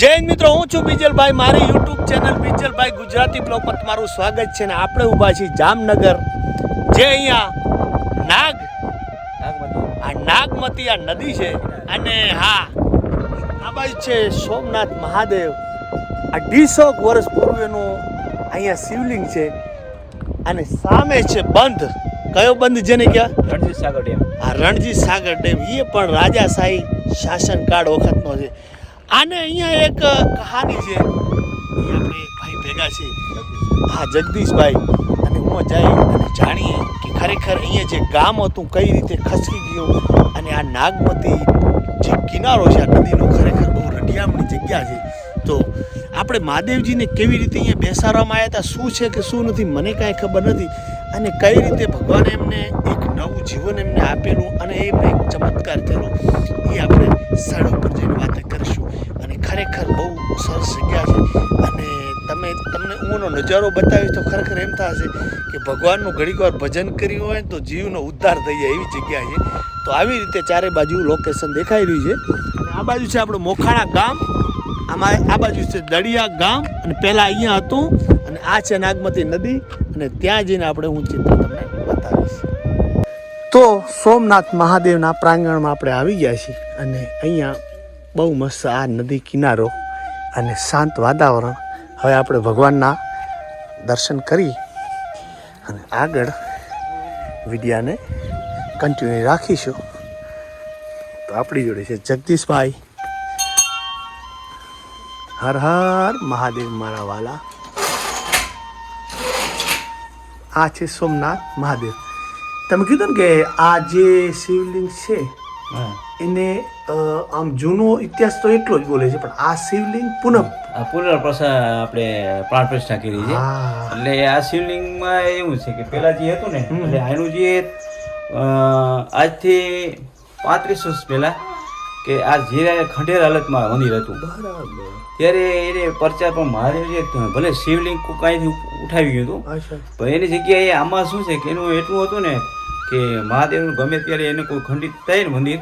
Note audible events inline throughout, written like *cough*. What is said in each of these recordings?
હિન્દ મિત્રો હું છું બીજલભાઈ. મારી YouTube channel Bijalbhai Gujarati blog પર તમારું સ્વાગત છે ને આપણે ઊભા છીએ જામનગર. જે અહીંયા નાગ આ નાગમતી આ નદી છે અને હા આ બાજુ છે સોમનાથ મહાદેવ. અઢીસો વર્ષ પૂર્વેનું અહીંયા શિવલિંગ છે અને સામે છે બંધ. કયો બંધ જેને કહેવાય? રણજીત સાગર ડેમ. આ રણજીત સાગર ડેમ. એ પણ રાજાશાહી શાસનકાળ વખતનો છે. આને અહીંયા એક કહાની છે. આપણે ભાઈ ભેગા છે. હા, જગદીશભાઈ. અને હું જઈ અને જાણીએ કે ખરેખર અહીંયા જે ગામ હતું, કઈ રીતે ખસકી ગયું અને આ નાગમતી જે કિનારો છે, આ નદીનો ખરેખર બહુ રઢિયામણી જગ્યા છે. તો આપણે મહાદેવજીને કેવી રીતે અહીંયા બેસાડવામાં આવ્યા હતા? શું છે કે શું નથી? મને કાંઈ ખબર નથી. અને કઈ રીતે ભગવાને એમને એક નવું જીવન એમને આપેલું અને એમને એક ચમત્કાર થયેલો, એ આપણે સ્થળ ઉપર જઈને વાત કરીશું. સરસ જગ્યા છે. અને તમે, તમને ઊંનો નજારો બતાવીશ તો ખરેખર એમ થશે કે ભગવાનનું ઘડીક વાર ભજન કર્યું હોય તો જીવનો ઉદ્ધાર થઈ જાય એવી જગ્યા છે. તો આવી રીતે ચારે બાજુ લોકેશન દેખાઈ રહ્યું છે. આ બાજુ છે આપણું મોખાણા ગામ. આમાં આ બાજુ છે દળિયા ગામ. અને પહેલાં અહીંયા હતું. અને આ છે નાગમતી નદી. અને ત્યાં જઈને આપણે હું ચિત્ર તમને બતાવીશ. તો સોમનાથ મહાદેવના પ્રાંગણમાં આપણે આવી ગયા છીએ. અને અહીંયા બહુ મસ્ત આ નદી કિનારો અને શાંત વાતાવરણ. હવે આપણે ભગવાનના દર્શન કરી અને આગળ વિડિયાને કન્ટિન્યુ રાખીશું. તો આપણી જોડે છે જગદીશભાઈ. હર હર મહાદેવ મારા વાલા. આ છે સોમનાથ મહાદેવ. તમે કીધું ને કે આ જે શિવલિંગ છે એને આમ જૂનો ઇતિહાસ તો એટલો જ બોલે છે પણ આ શિવલિંગ પુનઃ આ પુનર્પ્રસા આપણે પ્રાણ પ્રતિષ્ઠા કરી છે. એટલે આ શિવલિંગમાં એવું છે કે પેલા જે હતું ને એટલે આનું જે આજથી પાંત્રીસ વર્ષ પહેલા કે આ જે ખંડેર હાલતમાં મંદિર હતું. ત્યારે એને પરચા પણ મારે જે ભલે શિવલિંગ કાંઈથી ઉઠાવી ગયું હતું પણ એની જગ્યાએ આમાં શું છે કે એનું એટલું હતું ને કે મહાદેવનું ગમે ત્યારે એને કોઈ ખંડિત થાય ને મંદિર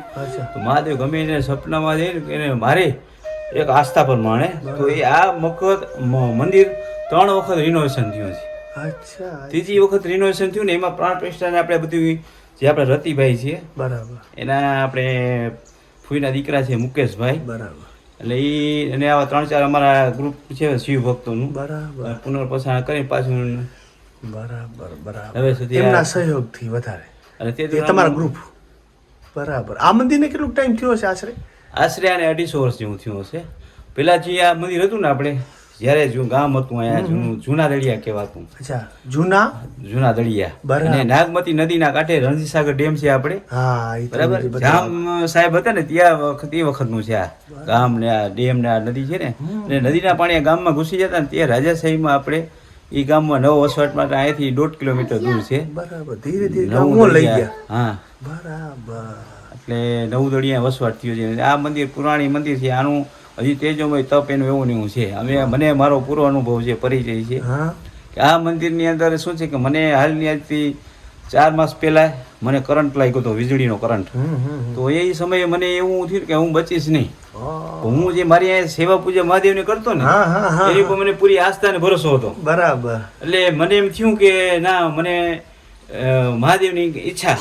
તો મહાદેવ ગમે એને સપનામાં જઈને એને મારે એક આસ્થા પર માણે. તો એ આ મખત મંદિર ત્રણ વખત રિનોવેશન થયું છે. ત્રીજી વખત રિનોવેશન થયું ને એમાં પ્રાણ પ્રતિષ્ઠાને આપણે બધું જે આપણે રતિભાઈ છીએ બરાબર. એના આપણે ફૂઈના દીકરા છે મુકેશભાઈ. બરાબર. એટલે એ અને આવા ત્રણ ચાર અમારા ગ્રુપ છે શિવ ભક્તોનું. બરાબર. પુનર્પસારણ કરીને પાછું બરાબર બરાબર. હવે સુધી એમના સહયોગથી વધારે. અને તે તમારા ગ્રુપ બરાબર. આ મંદિરને કેટલો ટાઈમ થયો છે આશરે? આશરે આને અઢીસો વર્ષ જેવું થયું હશે. પેલા જે આ મંદિર હતું ને આપણે જ્યારે જો ગામ હતું અહીંયા જૂનું જૂના દળિયા કહેવાતું. અચ્છા જૂના? જૂના દળિયા. અને નાગમતી નદીના કાંઠે રણજીતસાગર ડેમ છે આપણે. બરાબર? જામ સાહેબ હતા ને ત્યાં વખત એ વખતનું છે આ ગામ ને આ ડેમ ને આ નદી છે ને. અને નદીના પાણી ગામમાં ઘૂસી જતા ને ત્યાં રાજાશાહીમાં આપણે એ ગામમાં નવ વસવાટ માટે અહીંયાથી દોઢ કિલોમીટર દૂર છે. બરાબર. ધીરે ધીરે ગામો લઈ. ગયા. હા. બરાબર. એટલે નવું દળિયા વસવાટ થયો છે. આ મંદિર પુરાણી મંદિર છે. આનું હજી તેજોમય તપ એનું એવું નેવું છે. અમે મને મારો પૂરો અનુભવ છે પરિચય છે. કે આ મંદિરની અંદર શું છે કે મને હાલની આજથી ચાર માસ પહેલા મને કરંટ લાગ્યો હતો વીજળીનો કરંટ. તો એ સમયે મને એવું થયું કે હું બચીશ નહીં. હું જે મારી અહીંયા સેવા પૂજા મહાદેવને કરતો ને એ ઉપર મને પૂરી આસ્થા ને ભરોસો હતો. બરાબર. એટલે મને એમ થયું કે ના મને મહાદેવની ઈચ્છા.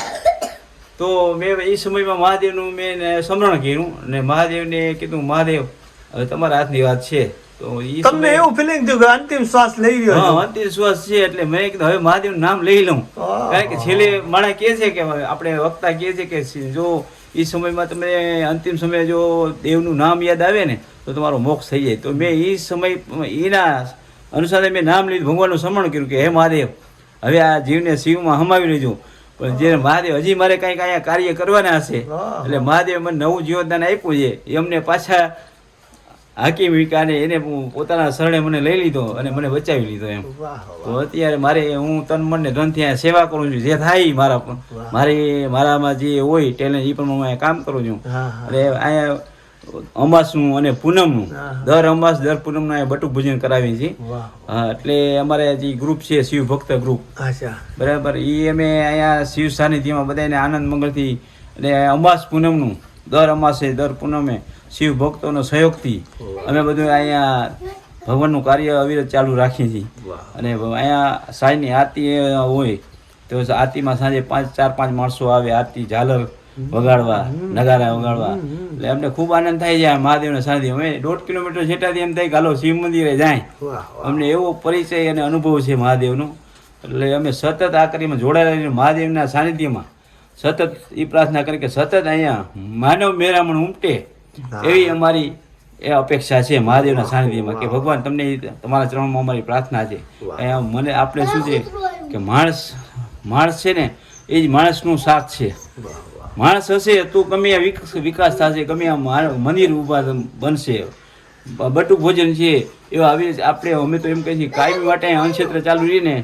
તો મેં એ સમયમાં મહાદેવનું મેં સમરણ સ્મરણ કર્યું અને મહાદેવને કીધું મહાદેવ હવે તમારા હાથની વાત છે. તો તમને એવું ફિલિંગ થયું કે અંતિમ શ્વાસ લઈ રહ્યો હા અંતિમ શ્વાસ છે એટલે મેં કીધું હવે મહાદેવ નામ લઈ લઉં. કારણ કે છેલ્લે માણા કહે છે કે આપણે વક્તા કહે છે કે જો એ સમયમાં તમે અંતિમ સમયે જો દેવનું નામ યાદ આવે ને તો તમારો મોક્ષ થઈ જાય. તો મેં એ સમય એના અનુસાર મેં નામ લીધું ભગવાનનું સમરણ કર્યું કે હે મહાદેવ હવે આ જીવને શિવમાં હમાવી લેજો. પણ જે મહાદેવ હજી મારે કંઈક અહીંયા કાર્ય કરવાના હશે એટલે મહાદેવ મને નવું જીવનદાન આપ્યું છે. એમને પાછા હાકી વિકાને એને હું પોતાના શરણે મને લઈ લીધો અને મને બચાવી લીધો એમ. તો અત્યારે મારે હું તન મન ને ધનથી અહીંયા સેવા કરું છું જે થાય મારા મારી મારામાં જે હોય ટેલેન્ટ એ પણ હું અહીંયા કામ કરું છું. અને અહીંયા અમાસનું અને પૂનમનું. દર અમાસ દર પૂનમનું અહીંયા બટુક ભોજન કરાવીએ છીએ. એટલે અમારે જે ગ્રુપ છે શિવ ભક્ત ગ્રુપ બરાબર એ અમે અહીંયા શિવ સાનિધ્યમાં બધાને આનંદ મંગળથી અને અમાસ પૂનમનું. દર અમાસે દર પૂનમે શિવ ભક્તોનો સહયોગથી અમે બધું અહીંયા ભગવાનનું કાર્ય અવિરત ચાલુ રાખીએ છીએ. અને અહીંયા સાંજની આરતી હોય તો આરતીમાં સાંજે પાંચ ચાર પાંચ માણસો આવે આરતી ઝાલર વગાડવા નગારા વગાડવા. એટલે અમને ખૂબ આનંદ થાય છે મહાદેવને સાનિધ્ય અમે દોઢ કિલોમીટર જેટાથી એમ થાય કે હાલો શિવ મંદિરે જાય. અમને એવો પરિચય અને અનુભવ છે મહાદેવનો. એટલે અમે સતત આ કરીમાં જોડાયેલા મહાદેવના સાનિધ્યમાં સતત એ પ્રાર્થના કરી કે સતત અહીંયા માનવ મેરામણ ઉમટે એવી અમારી એ અપેક્ષા છે મહાદેવના સાનિધ્યમાં કે ભગવાન તમને તમારા ચરણમાં અમારી પ્રાર્થના છે. અહીંયા મને આપણે શું છે કે માણસ માણસ છે ને એ જ માણસનું સાથ છે. માણસ હશે તો ગમે વિકાસ થશે ગમે આ મંદિર ઊભા બનશે. બટુ ભોજન છે એવા આવી આપણે અમે તો એમ કહીએ છીએ કાયમી માટે અહીં અન્નક્ષેત્ર ચાલુ રહીને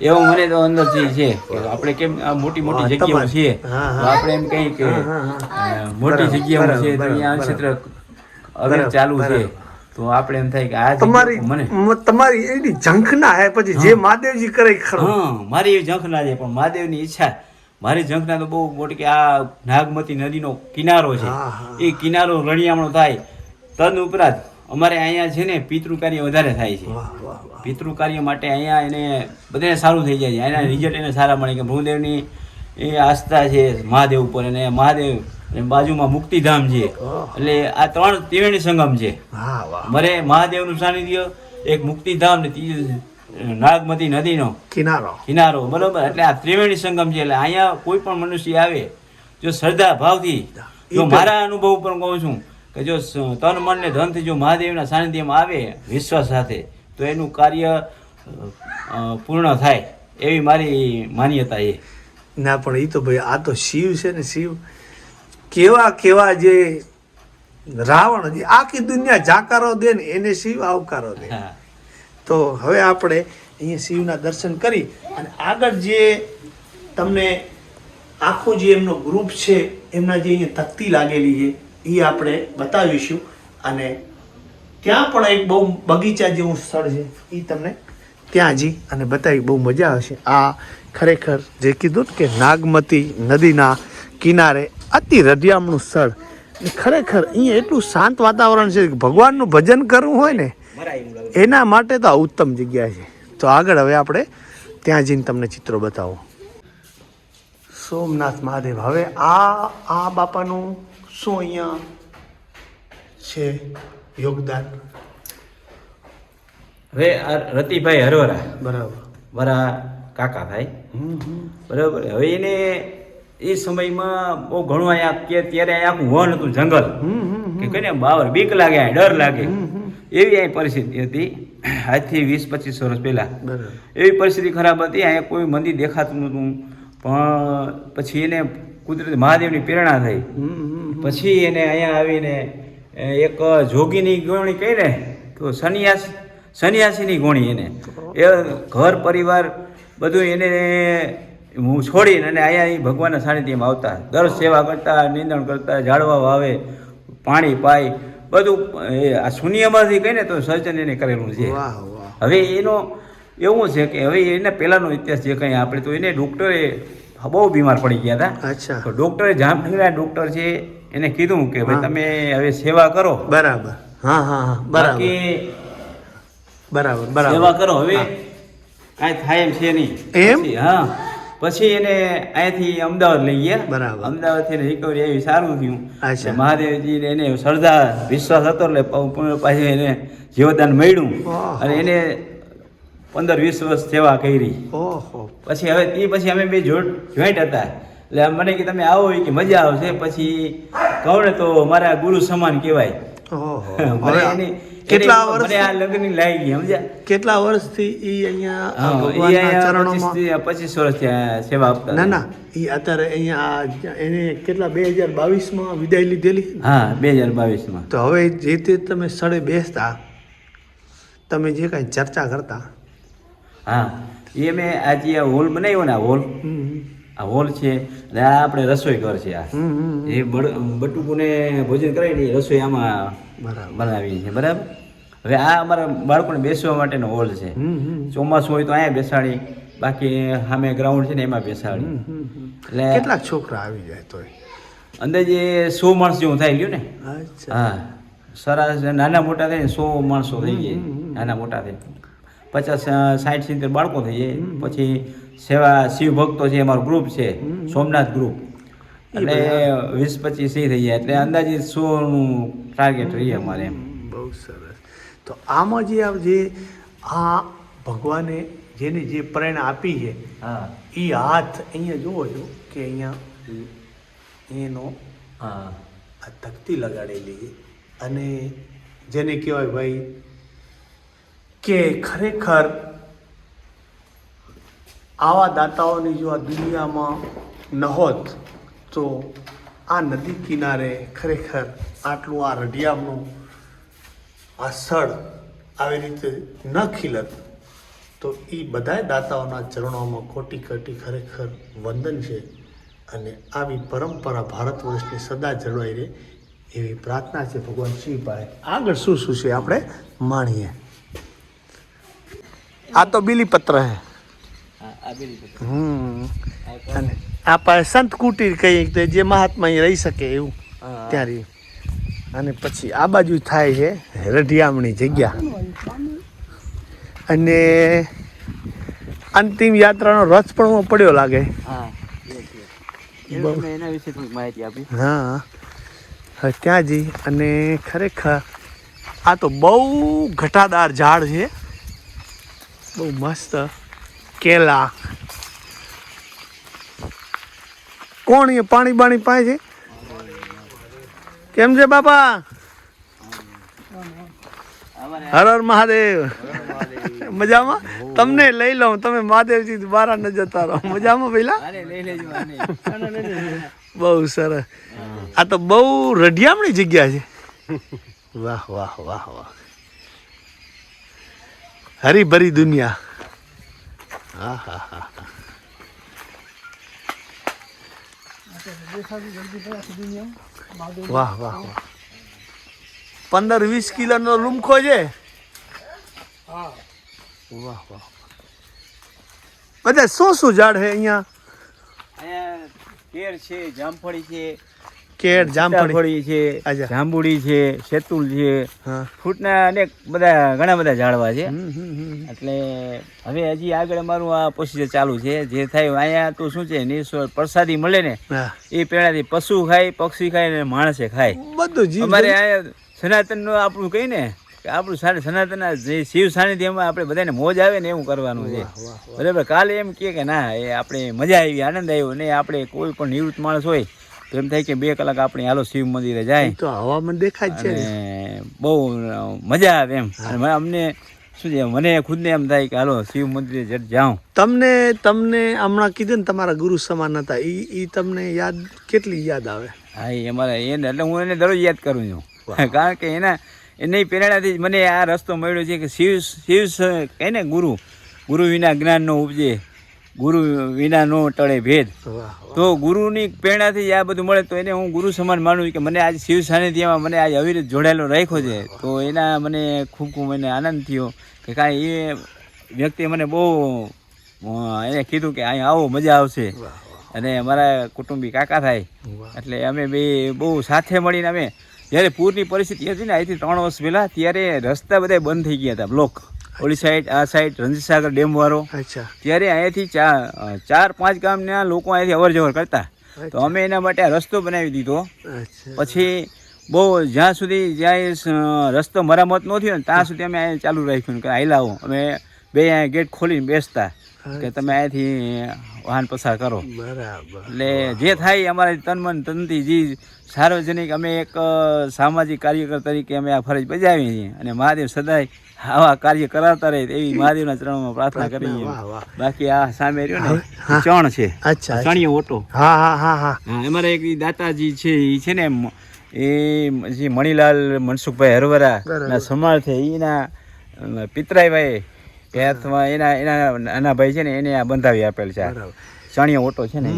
એવો મને તો અંદરથી છે આપણે કેમ આ મોટી મોટી જગ્યાઓ છે આપણે એમ કહીએ કે મોટી જગ્યાઓ છે તો અહીંયા ક્ષેત્ર અગર ચાલુ છે. તો આપણે એમ થાય કે આ તમારી મને તમારી એની ઝંખના હે પછી જે મહાદેવજી કરે ખરો. હા મારી એવી ઝંખના છે પણ મહાદેવની ઈચ્છા મારી ઝંખના તો બહુ મોટી કે આ નાગમતી નદીનો કિનારો છે. એ કિનારો રણિયામણો થાય. તદ ઉપરાંત અમારે અહીંયા છે ને પિતૃ કાર્ય વધારે થાય છે. પિતૃ કાર્ય માટે અહીંયા એને બધાને સારું થઈ જાય છે. એના રિઝલ્ટ એને સારા મળે કે ભૂદેવની એ આસ્થા છે મહાદેવ ઉપર અને મહાદેવ અને બાજુમાં મુક્તિધામ છે. એટલે આ ત્રણ ત્રિવેણી સંગમ છે. મરે મહાદેવનું સાનિધ્ય એક મુક્તિધામ ને ત્રીજું નાગમતી નદીનો કિનારો. કિનારો. બરોબર. એટલે આ ત્રિવેણી સંગમ છે. એટલે અહીંયા કોઈ પણ મનુષ્ય આવે જો શ્રદ્ધા ભાવથી જો મારા અનુભવ ઉપર કહું છું કે જો તન મન ને ધનથી જો મહાદેવના સાનિધ્યમાં આવે વિશ્વાસ સાથે તો એનું કાર્ય પૂર્ણ થાય એવી મારી માન્યતા એ ના પણ એ તો ભાઈ આ તો શિવ છે ને શિવ કેવા કેવા જે રાવણ જે આખી દુનિયા જાકારો દે ને એને શિવ આવકારો દે. હા. તો હવે આપણે અહીંયા શિવના દર્શન કરી અને આગળ જે તમને આખું જે એમનો ગ્રુપ છે એમના જે અહીંયા તકતી લાગેલી છે એ આપણે બતાવીશું અને ત્યાં પણ એક બહુ બગીચા જેવું સ્થળ છે એ તમને ત્યાં જી અને બતાવી બહુ મજા આવશે. આ ખરેખર જે કીધું કે નાગમતી નદીના કિનારે અતિ રઢિયામણું સ્થળ. ખરેખર અહીંયા એટલું શાંત વાતાવરણ છે કે ભગવાનનું ભજન કરવું હોય ને, એના માટે તો આ ઉત્તમ જગ્યા છે. તો આગળ હવે આપણે ત્યાં જઈને તમને ચિત્રો બતાવો. સોમનાથ મહાદેવ, હવે આ આ બાપાનું શું અહીંયા છે? યોગદાન. હવે રતિભાઈ હરવરા. બરાબર. વરા કાકા થાય બરાબર. હવે એને એ સમયમાં બહુ ઘણું અહીંયા કે ત્યારે અહીંયા આખું વન હતું જંગલ. કે કઈને બાવર બીક લાગે ડર લાગે. એવી અહીં પરિસ્થિતિ હતી. આજથી વીસ પચીસ વર્ષ પહેલાં. એવી પરિસ્થિતિ ખરાબ હતી અહીંયા કોઈ મંદિર દેખાતું નહોતું. પણ પછી એને કુદરતી મહાદેવની પ્રેરણા થઈ. પછી એને અહીંયા આવીને એક જોગીની ગોણી કહી ને તો સન્યાસ સન્યાસીની ગોણી એને. એ ઘર પરિવાર બધું એને હું છોડીને અને અહીંયા એ ભગવાનના સાનિધ્યમાં આવતા. દર સેવા કરતા નિંદણ કરતા ઝાડવા વાવે પાણી પાય બધું એ આ શૂન્યમાંથી કહીને તો સર્જન એને કરેલું છે. હવે એનો એવું છે કે હવે એને પહેલાંનો ઇતિહાસ જે કંઈ આપણે તો એને ડૉક્ટરે બહુ બીમાર પડી ગયા હતા. અચ્છા. ડૉક્ટરે જામનગરના ડૉક્ટર છે એને કીધું કે ભાઈ તમે હવે સેવા કરો. બરાબર. હા હા હા. બરાબર. બાકી બરાબર સેવા કરો હવે. કાંઈ થાય એમ છે નહીં. એમ? હા. પછી એને અહીંયાથી અમદાવાદ લઈ ગયા. બરાબર. અમદાવાદથી રિકવરી આવી સારું થયું. મહાદેવજી એને શ્રદ્ધા વિશ્વાસ હતો એટલે પાછી એને જીવદાન મળ્યું. અને એને પંદર વીસ વર્ષ સેવા કરી. ઓહો. પછી હવે તે પછી અમે બે જોઈન્ટ હતા. એટલે મને કે તમે આવો કે મજા આવશે. પછી કહું ને તો મારા ગુરુ સમાન કહેવાય. *laughs* હવે કેટલા વર્ષ મને આ લગ્ન લાગી સમજ્યા? કેટલા વર્ષથી ઈ અહીંયા ભગવાનના ચરણોમાં પચીસ વર્ષ સેવા આપતા ના ના ઈ અત્યારે અહીંયા એને કેટલા બે હજાર બાવીસમાં વિદાય લીધેલી? હા બે હજાર બાવીસમાં. તો હવે જે તે તમે સ્થળે બેસતા તમે જે કાંઈ ચર્ચા કરતા હા એ મેં આજે હોલ બનાવ્યો ને આ હોલ? આ હોલ છે અને આ આપણે રસોઈ ઘર છે આ. એ બટુકુને ભોજન કરાવીને રસોઈ આમાં બનાવી છે બરાબર? હવે આ અમારા બાળકોને બેસવા માટેનો હોલ છે. ચોમાસું હોય તો અહીંયા બેસાડી બાકી સામે ગ્રાઉન્ડ છે ને એમાં બેસાડી. એટલે કેટલાક છોકરા આવી જાય તો અંદાજે સો માણસ જેવું થાય ગયું ને. અચ્છા. હા. સરસ નાના મોટા થાય ને સો માણસો થઈ જાય. નાના મોટા થાય પચાસ સાઠ સિત્તેર બાળકો થઈ જાય. પછી સેવા શિવ ભક્તો છે અમારું ગ્રુપ છે સોમનાથ ગ્રુપ એટલે વીસ પચીસ એ થઈ જાય. એટલે અંદાજે સોનું ટાર્ગેટ રહીએ અમારે એમ. બહુ સરસ. તો આમાં જે આ જે આ ભગવાને જેને જે પ્રેરણા આપી છે હા. એ હાથ અહીંયા જુઓ છો કે અહીંયા એનો આ તકતી લગાડેલી અને જેને કહેવાય ભાઈ કે ખરેખર આવા દાતાઓની જો આ દુનિયામાં ન હોત તો આ નદી કિનારે ખરેખર આટલું આ રઢિયામનું આ સ્થળ આવી રીતે ન ખીલત, તો એ બધાય દાતાઓના ચરણોમાં કોટી કોટી ખરેખર વંદન છે અને આવી પરંપરા ભારત વર્ષની સદા જળવાઈ રહે એવી પ્રાર્થના છે ભગવાન શિવ આગળ શું શું છે આપણે માણીએ? આ તો બીલીપત્ર હે. હમ. અને આ સંત કુટીર કહીએ તો જે મહાત્મા રહી શકે એવું. ત્યારે અને પછી આ બાજુ થાય છે રઢિયામણી જગ્યા. અને અંતિમ યાત્રાનો રથ પણ હું પડ્યો લાગે. હા બહુ. એના વિશે માહિતી આપી. હા. ત્યાં જઈ અને ખરેખર આ તો બહુ ઘટાદાર ઝાડ છે. બહુ મસ્ત. કેલા. કોણ એ પાણી બાણી પાય છે? કેમ છે બાપા? હર હર મહાદેવ. મજામાં? તમને લઈ લઉં તમે મહાદેવજી બારા ન જતા રહો મજામાં પેલા બહુ સરસ. આ તો બહુ રઢિયામણી જગ્યા છે. વાહ વાહ વાહ વાહ. હરીભરી દુનિયા. હા હા હા હા. વાહ વાહ વાહ. પંદર વીસ કિલોનો રૂમખો છે? વાહ વાહ. બધા શું શું ઝાડ છે અહીંયા? અહીંયા કેર છે જામફળી છે કેળ જામફળી? છે. જાંબુડી છે શેતુલ છે. ફ્રૂટના અનેક બધા ઘણા બધા ઝાડવા છે. એટલે હવે હજી આગળ અમારું આ પ્રોસીજર ચાલુ છે. જે થાય અહીંયા તો શું છે નિઃસ્વાર્થ પ્રસાદી મળે ને એ પેલાથી પશુ ખાય પક્ષી ખાય ને માણસે ખાય. બધું જીવ અમારે અહીંયા સનાતનનું આપણું કહીએ ને કે આપણું સારે સનાતન જે શિવ સાનિધ્યમાં આપણે બધાને મોજ આવે ને એવું કરવાનું છે. બરાબર કાલે એમ કે ના એ આપણે મજા આવી આનંદ આવ્યો ને આપણે કોઈ પણ નિવૃત્ત માણસ હોય તો એમ થાય કે બે કલાક આપણે હાલો શિવ મંદિરે જાય. તો હવામાન દેખાય છે બહુ મજા આવે એમ. અને અમને શું છે મને ખુદને એમ થાય કે હાલો શિવ મંદિરે જટ જાઉં. તમને તમને હમણાં કીધું ને તમારા ગુરુ સમાન હતા એ એ તમને યાદ કેટલી યાદ આવે? હા એ અમારે એને એટલે હું એને દરરોજ યાદ કરું છું. *laughs* કારણ કે એના એની પ્રેરણાથી જ મને આ રસ્તો મળ્યો છે કે શિવ શિવ કહે ને ગુરુ ગુરુ વિના જ્ઞાનનો ઉપજે. ગુરુ વિના નો ટળે ભેદ. તો ગુરુની પ્રેરણાથી આ બધું મળે તો એને હું ગુરુ સમાન માનું કે મને આજ શિવ સાનિધ્યમાં મને આજ અવિરત જોડાયેલો રાખ્યો છે. તો એના મને ખૂબ ખૂબ મને આનંદ થયો કે કાંઈ એ વ્યક્તિએ મને બહુ એને કીધું કે અહીં આવો મજા આવશે. અને અમારા કુટુંબી કાકા થાય. એટલે અમે બે બહુ સાથે મળીને અમે જ્યારે પૂરની પરિસ્થિતિ હતી ને અહીંથી ત્રણ વર્ષ પહેલાં ત્યારે રસ્તા બધા બંધ થઈ ગયા હતા બ્લોક ઓલી સાઈડ આ સાઈડ રણજીતસાગર ડેમ વાળો. ત્યારે અહીંયાથી ચાર ચાર પાંચ ગામના લોકો અહીંયાથી અવર જવર કરતા. તો અમે એના માટે આ રસ્તો બનાવી દીધો. પછી બહુ જ્યાં સુધી જ્યાં રસ્તો મરામત ન થયો ને ત્યાં સુધી અમે ચાલુ રાખ્યું કે આઈ લાવો અમે બે અહીંયા ગેટ ખોલીને બેસતા. કે તમે અહીંથી વાહન પસાર કરો. બરાબર. એટલે જે થાય અમારા તન મન તનથી જે સાર્વજનિક અમે એક સામાજિક કાર્યકર તરીકે અમે આ ફરજ બજાવી છીએ. અને મહાદેવ સદાય આવા કાર્ય કરાવતા રહે એવી મહાદેવના ચરણોમાં પ્રાર્થના કરીએ. બાકી આ સામે રહ્યો ને ચણ છે. અચ્છા, ચણીયો ઓટો. હા હા હા હા. અમારે એક દાતાજી છે એ છે ને એ જે મણિલાલ મનસુખભાઈ હરવરા. ના સમાળ છે એના પિતરાઈભાઈ કે એના એના એના નાના ભાઈ છે ને એને આ બંધાવી આપેલ છે. બરાબર. ઓટો છે ને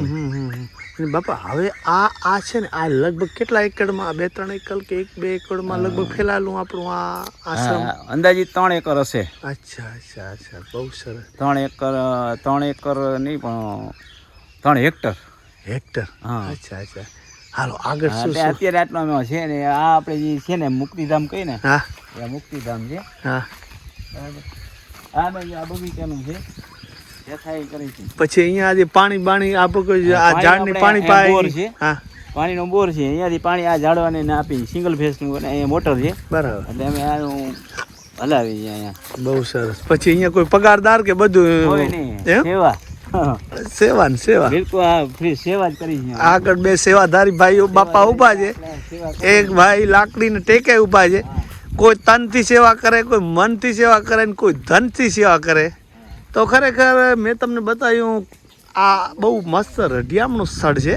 બાપા હવે આ આ છે ને આ લગભગ કેટલા એકડમાં બે ત્રણ એકર કે એક બે એકડમાં લગભગ ફેલાયેલું આપણું આ આશ્રમ? અંદાજી અંદાજિત ત્રણ એકર હશે. અચ્છા અચ્છા અચ્છા. બહુ સરસ. ત્રણ એકર ત્રણ એકર નહીં પણ ત્રણ હેક્ટર. હેક્ટર? હા. અચ્છા અચ્છા. હાલો આગળ શું અત્યારે આટલામાં છે ને આ આપણે જે છે ને મુક્તિધામ કહીએ ને હા. એ મુક્તિધામ છે. હા. બરાબર. આ આ બગીચાનું છે છે. પછી અહીંયા જે પાણી બાણી આપણે આ પાણી ઝાડને આપણે પાણી પાય છે. હા. પાણીનો બોર છે. અહીંયાથી પાણી આ ઝાડવાને આપી સિંગલ ફેસનું અને અહીંયા મોટર છે. બરાબર. એટલે અમે આનું હલાવી છીએ અહીંયા. બહુ સરસ. પછી અહીંયા કોઈ પગારદાર કે બધું હોય નહીં. સેવા. સેવા ને સેવા. બિલકુલ આ ફ્રી સેવા જ કરી છે. આગળ બે સેવાધારી ભાઈઓ બાપા ઊભા છે. એક ભાઈ લાકડીને ટેકે ઊભા છે. કોઈ તનથી સેવા કરે, કોઈ મનથી સેવા કરે ને કોઈ ધનથી સેવા કરે. તો ખરેખર મેં તમને બતાવ્યું, આ બહુ મસ્ત રઢિયામણું સ્થળ છે.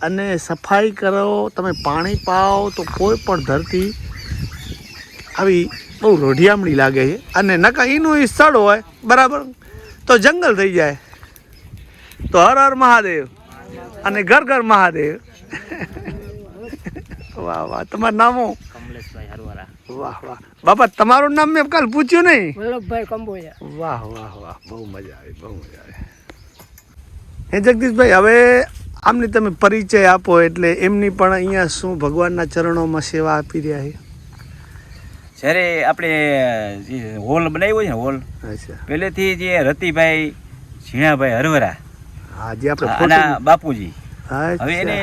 અને સફાઈ કરો, તમે પાણી પાઓ તો કોઈ પણ ધરતી આવી બહુ રઢિયામણી લાગે છે. અને નકા એનું એ સ્થળ હોય, બરાબર? તો જંગલ થઈ જાય. તો હર હર મહાદેવ. અને ઘર ઘર મહાદેવ. *laughs* વાહ વાહ, તમારું નામ? કમલેશભાઈ હરવારા. વાહ વાહ. બાપા તમારું નામ મેં કાલ પૂછ્યું નહીં. વલ્લભભાઈ કંબોયા વાહ વાહ વાહ. બહુ મજા આવી બહુ મજા આવી. હે જગદીશભાઈ હવે આમની તમે પરિચય આપો એટલે એમની પણ અહીંયા શું ભગવાનના ચરણોમાં સેવા આપી રહ્યા છે? જ્યારે આપણે હોલ બનાવ્યો છે ને હોલ પહેલેથી જે રતિભાઈ ઝીણાભાઈ હરવરા હા જે આપણે બાપુજી. હવે એને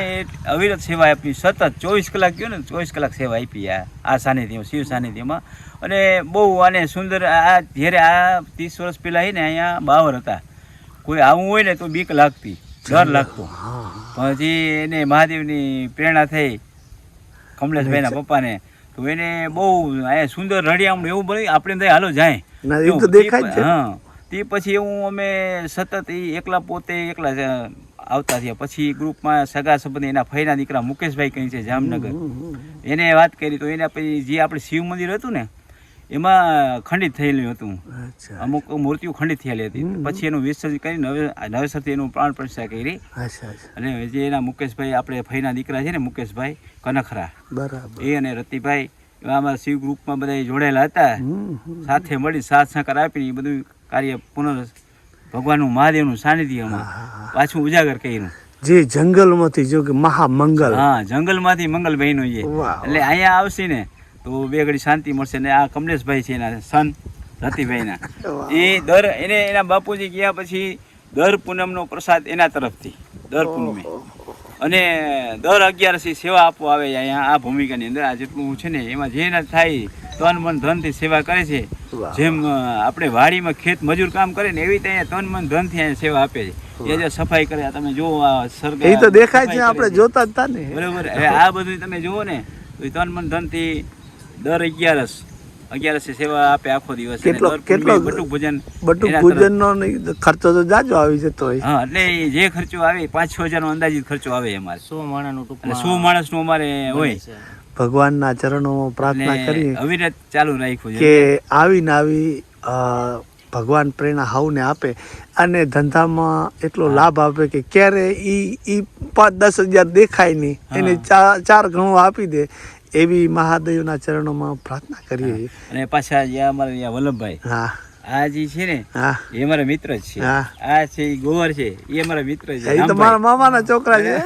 અવિરત સેવા આપી. સતત ચોવીસ કલાક ગયો ને ચોવીસ કલાક સેવા આપી આ આ સાનિધ્યમાં શિવ સાનિધ્યમાં. અને બહુ આને સુંદર આ જ્યારે આ ત્રીસ વર્ષ પહેલાં હે ને અહીંયા બાવર હતા. કોઈ આવું હોય ને તો બીક લાગતી ડર લાગતો. પછી એને મહાદેવની પ્રેરણા થઈ કમલેશભાઈના પપ્પાને. તો એને બહુ અહીંયા સુંદર રડિયામણું એવું બન્યું આપણે હાલો જાય. હા. તે પછી એવું અમે સતત એ એકલા પોતે એકલા આવતા થયા. પછી ગ્રુપમાં સગા સંબંધ એના ફઈના દીકરા મુકેશભાઈ કહી છે જામનગર. એને વાત કરી તો એના પછી જે આપણે શિવ મંદિર હતું ને એમાં ખંડિત થયેલું હતું. અમુક મૂર્તિઓ ખંડિત થયેલી હતી. પછી એનું વિસર્જન કરીને હવે નવેસરથી એનું પ્રાણ પ્રતિષ્ઠા કરી. અને જે એના મુકેશભાઈ આપણે ફઈના દીકરા છે ને મુકેશભાઈ કનખરા. બરાબર. એ અને રતિભાઈ એવા અમારા શિવ ગ્રુપમાં બધા જોડાયેલા હતા. સાથે મળી સાથ સહકાર આપીને એ બધું કાર્ય પુનઃ ભગવાનનું મહાદેવનું સાનિધ્યમાં હા, હા, હા. પાછું ઉજાગર કર્યું. જે જંગલમાંથી જો કે મહામંગલ. હા જંગલમાંથી મંગલભાઈનું છે. એટલે અહીંયા આવશે ને તો બે ઘડી શાંતિ મળશે. ને આ કમલેશભાઈ છે એના સન રતિભાઈના. ના એ દર એને એના બાપુજી ગયા પછી દર પૂનમનો પ્રસાદ એના તરફથી દર પૂનમે. અને દર અગિયારસી સેવા આપવા આવે અહીંયા આ ભૂમિકાની અંદર. આ જેટલું છે ને એમાં જેના થાય તન મન ધનથી સેવા કરે છે. જેમ આપણે વાડીમાં ખેત મજૂર કામ કરે ને એવી રીતે તન મન ધનથી અહીંયા સેવા આપે છે. એ જે સફાઈ કરે તમે જુઓ આ સરગ એ તો દેખાય છે આપણે જોતા જ તા ને. બરોબર હવે આ બધું તમે જુઓ ને તો તન મન ધનથી દર અગિયારસ અગિયારસે સેવા આપે આખો દિવસ. કેટલો- કેટલો- બટુક ભોજન બટુક તરફ- ખર્ચો તો જાજો આવી જતો હોય. હા એટલે જે ખર્ચો આવે પાંચ છ હજારનો અંદાજિત ખર્ચો આવે અમારે સો ટૂંકમાં સો માણસનું અમારે હોય. ભગવાનના ચરણોમાં પ્રાર્થના કરી અવિરત ચાલુ રાખવું કે આવીને આવી ભગવાન પ્રેરણા હાવને આપે અને ધંધામાં એટલો લાભ આપે કે ક્યારે ઈ ઈ પાંચ દસ હજાર દેખાય નહીં એને ચાર ચાર ઘણું આપી દે એવી મહાદેવના ચરણોમાં પ્રાર્થના કરીએ. અને પાછા અમારા વલ્લભભાઈ હા. આ જે છે ને એ મારા મિત્ર છે. આ છે ગોવર છે એ મારા મિત્ર છે. એ તો મામાના છોકરા છે.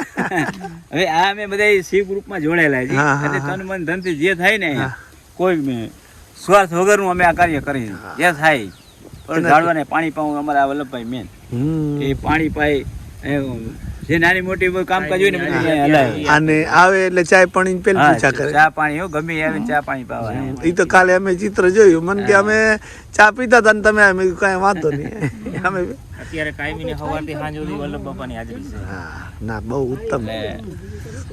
*laughs* હવે આ અમે બધા શિવ ગ્રુપમાં જોડાયેલા હા, અને તન મન ધનથી જે થાય ને કોઈ સ્વાર્થ વગરનું અમે આ કાર્ય કરી જે થાય પણ ઝાડવાને પાણી પાવું અમારા વલ્લભભાઈ મેન એ પાણી એ જે નાની મોટી કામ કામકાજ હોય ને બધું અને આવે એટલે ચા પાણી પેલી પૂછા કરે. ચા પાણી હો ગમે આવે ચા પાણી પાવા. એ તો કાલે અમે ચિત્ર જોયું. મને કે અમે ચા પીતા હતા ને તમે અમે કઈ વાંધો નહીં. અમે *laughs* અત્યારે કાયમીની સવારથી સાંજ સુધી વલ્લભ બાપાની હાજરી છે. હા ના બહુ ઉત્તમ.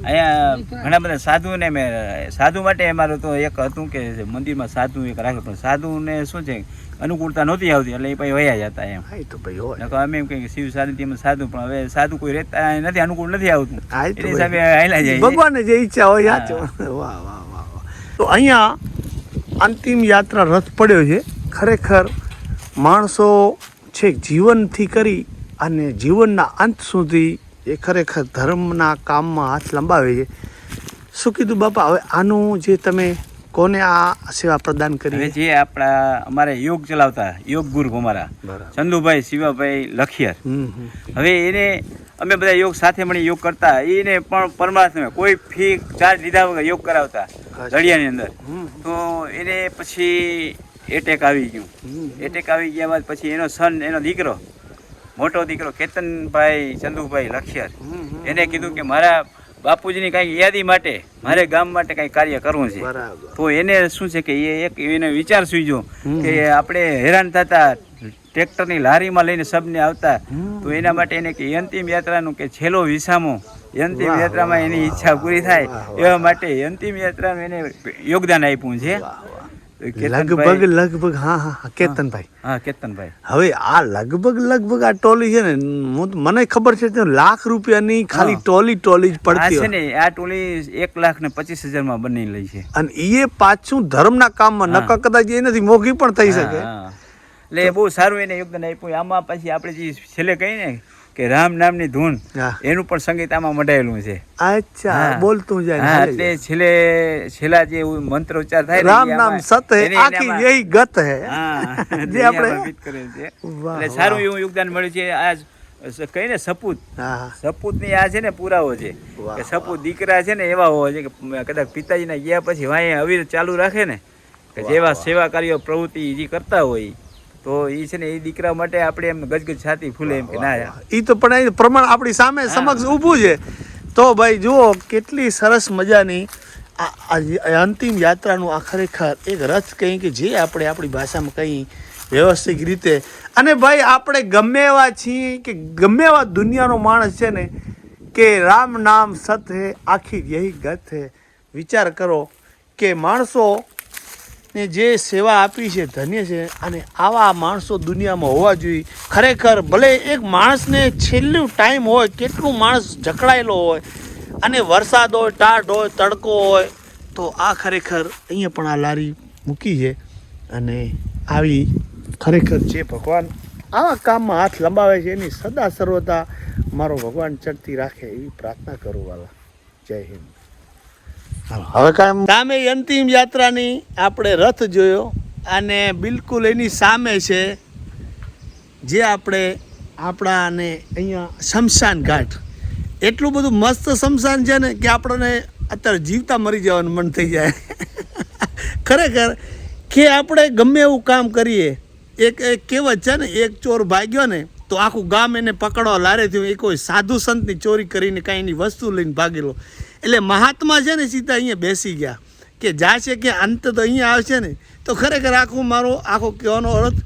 અહીંયા ઘણા બધા સાધુ ને મેં સાધુ માટે અમારું તો એક હતું કે મંદિરમાં સાધુ એક રાખ્યું પણ સાધુ ને શું છે અનુકૂળતા નહોતી આવતી એટલે એ પછી વયા જતા એમ. તો ભાઈ હોય. અમે એમ કહીએ કે શિવ સાનિધ્યમાં સાધુ પણ હવે સાધુ કોઈ રહેતા નથી અનુકૂળ નથી આવતું. એની હિસાબે હાલ્યા જાય. ભગવાનને જે ઈચ્છા હોય વાહ વાહ વાહ તો અહીંયા અંતિમ યાત્રા રથ પડ્યો છે. ખરેખર માણસો છે જીવનથી કરી અને જીવનના અંત સુધી એ ખરેખર ધર્મના કામમાં હાથ લંબાવે છે. શું કીધું બાપા? હવે આનું જે તમે કોને આ સેવા પ્રદાન કરી? જે આપણા અમારે યોગ ચલાવતા યોગ ગુરુ અમારા ચંદુભાઈ શિવાભાઈ લખિયર. હવે એને અમે બધા યોગ સાથે મળી યોગ કરતા એને પણ પરમાત્મા કોઈ ફી ચાર્જ લીધા વગર યોગ કરાવતા દળિયાની અંદર. તો એને પછી એટેક આવી ગયું. એટેક આવી ગયા બાદ પછી એનો સન એનો દીકરો મોટો દીકરો કેતનભાઈ ચંદુભાઈ લખિયર. એને કીધું કે મારા બાપુજીની કાંઈક યાદી માટે મારે ગામ માટે કાંઈ કાર્ય કરવું છે. તો એને શું છે કે એ એક એને વિચાર સૂજ્યો કે આપણે હેરાન થતા ટ્રેક્ટરની લારીમાં લઈને સબને આવતા તો એના માટે એને કે અંતિમ યાત્રાનું કે છેલ્લો વિસામો અંતિમ યાત્રામાં એની ઈચ્છા પૂરી થાય એવા માટે અંતિમ યાત્રાનું એને યોગદાન આપ્યું છે. લગભગ લગભગ હા હા કેતનભાઈ. હા કેતનભાઈ. હવે આ લગભગ લગભગ આ ટોલી છે ને હું મને ખબર છે કે લાખ રૂપિયાની ખાલી ટોલી ટોલી જ પડતી છે ને આ ટોલી એક લાખ ને પચીસ હજારમાં બની લઈ છે. અને એ પાછું ધર્મના કામમાં નકા કદાચ નથી મોઘી પણ થઈ શકે. એટલે એ બહુ સારું એને યોગદાન આપ્યું. આમાં પછી આપણે જે છેલ્લે કહીએ ને કે રામ નામની ધૂન એનું પણ સંગીત આમાં મઢાયેલું છે. અચ્છા બોલતું જાય હા એટલે. છેલ્લે છેલ્લા જે મંત્ર ઉચ્ચાર થાય રામ નામ સત હે આખી યહી ગત હે. *laughs* જે આપણે ફિટ છે. એટલે સારું એવું યોગદાન મળ્યું છે. આ કહીને સપૂત. સપૂતની આ છે ને પુરાવો છે. કે સપૂત દીકરા છે ને એવા હોવા છે કે કદાચ પિતાજીના ગયા પછી વાંહે અવિર ચાલુ રાખે ને કે જેવા સેવા કાર્યો પ્રવૃત્તિ જે કરતા હોય તો એ છે ને એ દીકરા માટે આપણે એમ ગજગજ છાતી ફૂલે એમ કે ના ઈ તો પણ એ પ્રમાણ આપણી સામે સમક્ષ ઊભું છે. તો ભાઈ જુઓ કેટલી સરસ મજાની આ અંતિમ યાત્રાનું આ ખરેખર એક રથ કહી કે જે આપણે આપણી ભાષામાં કહી વ્યવસ્થિત રીતે અને ભાઈ આપણે ગમે એવા છીએ કે ગમે એવા દુનિયાનો માણસ છે ને કે રામ નામ સત હે આખી યહી ગત હે. વિચાર કરો કે માણસો ને જે સેવા આપી છે, ધન્ય છે અને આવા માણસો દુનિયામાં હોવા જોઈએ. ખરેખર ભલે એક માણસને છેલ્લું ટાઈમ હોય, કેટલું માણસ જકડાયેલો હોય અને વરસાદ હોય, ટાઢ હોય, તડકો હોય, તો આ ખરેખર અહીંયા પણ આ લારી મૂકી છે અને આવી ખરેખર જે ભગવાન આવા કામમાં હાથ લંબાવે છે, એની સદા સર્વતા મારો ભગવાન ચડતી રાખે એવી પ્રાર્થના કરું વાલા જય હિન્દ. હવે કાંઈ સામે અંતિમ યાત્રાની આપણે રથ જોયો અને બિલકુલ એની સામે છે જે આપણે આપણાને અહીંયા શમશાન ઘાટ. એટલું બધું મસ્ત શમશાન છે ને કે આપણને અત્યારે જીવતા મરી જવાનું મન થઈ જાય. *laughs* ખરેખર કે આપણે ગમે એવું કામ કરીએ, એક એક કહેવત છે ને, એક ચોર ભાગ્યો ને તો આખું ગામ એને પકડવા લારે થયું. એ કોઈ સાધુ સંતની ચોરી કરીને કાંઈ એની વસ્તુ લઈને ભાગેલો. એટલે મહાત્મા છે ને સીધા અહીંયા બેસી ગયા કે છે કે અંત તો અહીંયા આવશે ને, તો ખરેખર આખો મારો, આખો કહેવાનો અર્થ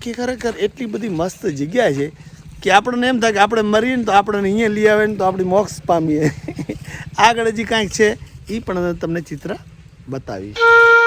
કે ખરેખર એટલી બધી મસ્ત જગ્યા છે કે આપણને એમ થાય કે આપણે મરીએ ને તો આપણને અહીંયા લઈ આવે ને તો આપણે મોક્ષ પામીએ. *laughs* આગળ હજી કાંઈક છે એ પણ તમને ચિત્ર બતાવીશ.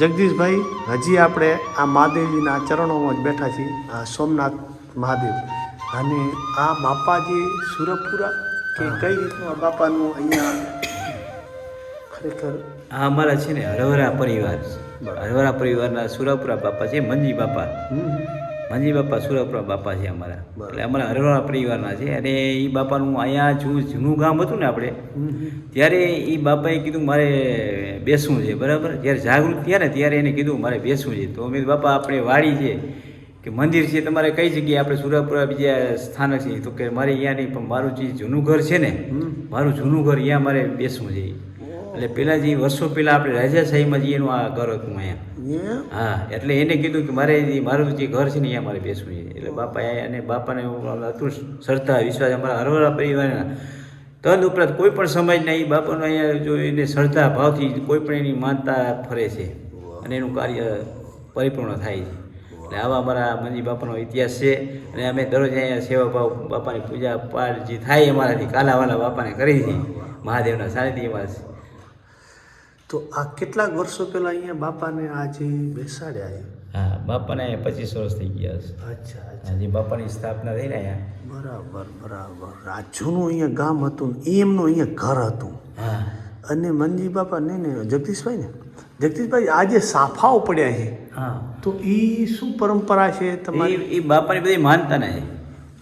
જગદીશભાઈ હજી આપણે આ મહાદેવજીના ચરણોમાં જ બેઠા છીએ આ સોમનાથ મહાદેવ. અને આ બાપાજી સુરપુરા કે કઈ રીતનું આ બાપાનું અહીંયા ખરેખર? આ અમારા છે ને હરવરા પરિવાર. હરવરા પરિવારના સુરપુરા બાપા છે મંજી બાપા. હમ. મંજી બાપા સુરપુરા બાપા છે અમારા. એટલે અમારા હરવાળા પરિવારના છે. અને એ બાપાનું અહીંયા જૂ- જૂનું ગામ હતું ને આપણે ત્યારે એ બાપાએ કીધું મારે બેસવું છે બરાબર? જ્યારે જાગૃત થયા ને ત્યારે એને કીધું મારે બેસવું છે. તો અમે બાપા આપણે વાડી છે કે મંદિર છે તમારે કઈ જગ્યાએ આપણે સુરપુરા બીજા સ્થાનક છે? તો કે મારે અહીંયા નહીં પણ મારું જે જૂનું ઘર છે ને મારું જૂનું ઘર અહીંયા મારે બેસવું છે. એટલે પહેલાં જે વર્ષો પહેલાં આપણે રાજાશાહીમાં જે એનું આ ઘર હતું અહીંયા. હા એટલે એને કીધું કે મારે જે મારું જે ઘર છે ને અહીંયા મારે બેસવું છે. એટલે બાપા અને બાપાને હતું શ્રદ્ધા વિશ્વાસ અમારા હરવરા પરિવારના તદ ઉપરાંત કોઈ પણ સમાજના એ બાપાનો અહીંયા જો એને શ્રદ્ધા ભાવથી કોઈ પણ એની માનતા ફરે છે. અને એનું કાર્ય પરિપૂર્ણ થાય છે. એટલે આવા અમારા મંજી બાપાનો ઇતિહાસ છે. અને અમે દરરોજ અહીંયા સેવા ભાવ બાપાની પૂજા પાઠ જે થાય અમારાથી કાલાવાલા બાપાને કરી છે. મહાદેવના સાનિધ્યમાં તો આ કેટલાક વર્ષો પહેલા અહીંયા બાપાને આજે બેસાડ્યા છે હા બાપાને પચીસ વર્ષ થઈ ગયા છે અચ્છા જે બાપાની સ્થાપના થઈ ને અહીંયા. બરાબર બરાબર. આ જૂનું અહીંયા ગામ હતું એમનું અહીંયા ઘર હતું. હા. અને મનજી બાપા નહીં ને જગદીશભાઈ ને? જગદીશભાઈ આજે સાફાઓ પડ્યા છે હા. તો એ શું પરંપરા છે તમારી? એ બાપાની બધી માનતા ને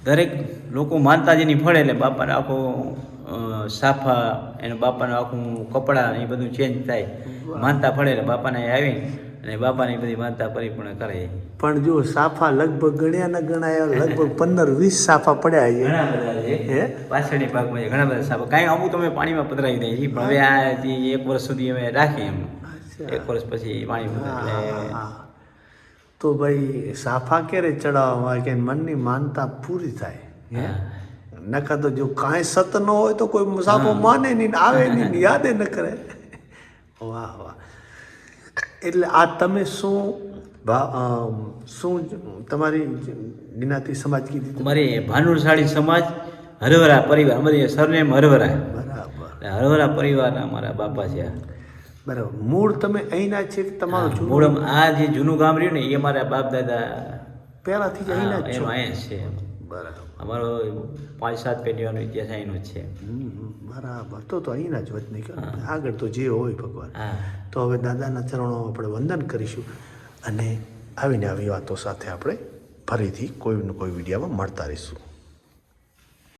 દરેક લોકો માનતા જેની ફળે એટલે બાપાને આખો સાફા એના બાપાનું આખું કપડાં એ બધું ચેન્જ થાય. માનતા ફળે એટલે બાપાને આવીને અને બાપાની બધી માનતા પરિપૂર્ણ કરે. પણ જો સાફા લગભગ ગણ્યા ન ગણાય લગભગ પંદર વીસ સાફા પડ્યા છે. ઘણા બધા છે? પાછળની ભાગમાં ઘણા બધા સાફા. કાંઈ અમુક તમે પાણીમાં પધરાવી દઈએ છીએ પણ હવે આ એક વર્ષ સુધી અમે રાખીએ એમ. એક વર્ષ પછી પાણી એટલે તો ભાઈ સાફા ક્યારે ચડાવવા કે મનની માનતા પૂરી થાય? હે? હા. તો જો કાંઈ સત ન હોય તો કોઈ સાફો માને નહીં આવે નહીં *laughs* યાદે ન કરે. વાહ વાહ. એટલે આ તમે શું શું તમારી જ્ઞાતિ સમાજ કીધી તમારી ભાનુશાળી સમાજ હરવરા પરિવાર અમારી સરનેમ હરવરા. બરાબર. હરવરા પરિવારના અમારા બાપા છે. બરાબર. મૂળ તમે અહીંના છે કે તમારું મૂળ આ જે જૂનું ગામ રહ્યું ને એ અમારા બાપ દાદા પહેલાથી જ અહીંના છે. બરાબર. અમારો પાંચ સાત પેઢીઓનો ઇતિહાસ અહીંનો જ છે. બરાબર. તો તો અહીંના જ વતની. આગળ તો જે હોય ભગવાન. તો હવે દાદાના ચરણોમાં આપણે વંદન કરીશું અને આવીને આવી વાતો સાથે આપણે ફરીથી કોઈ ને કોઈ વિડીયોમાં મળતા રહીશું.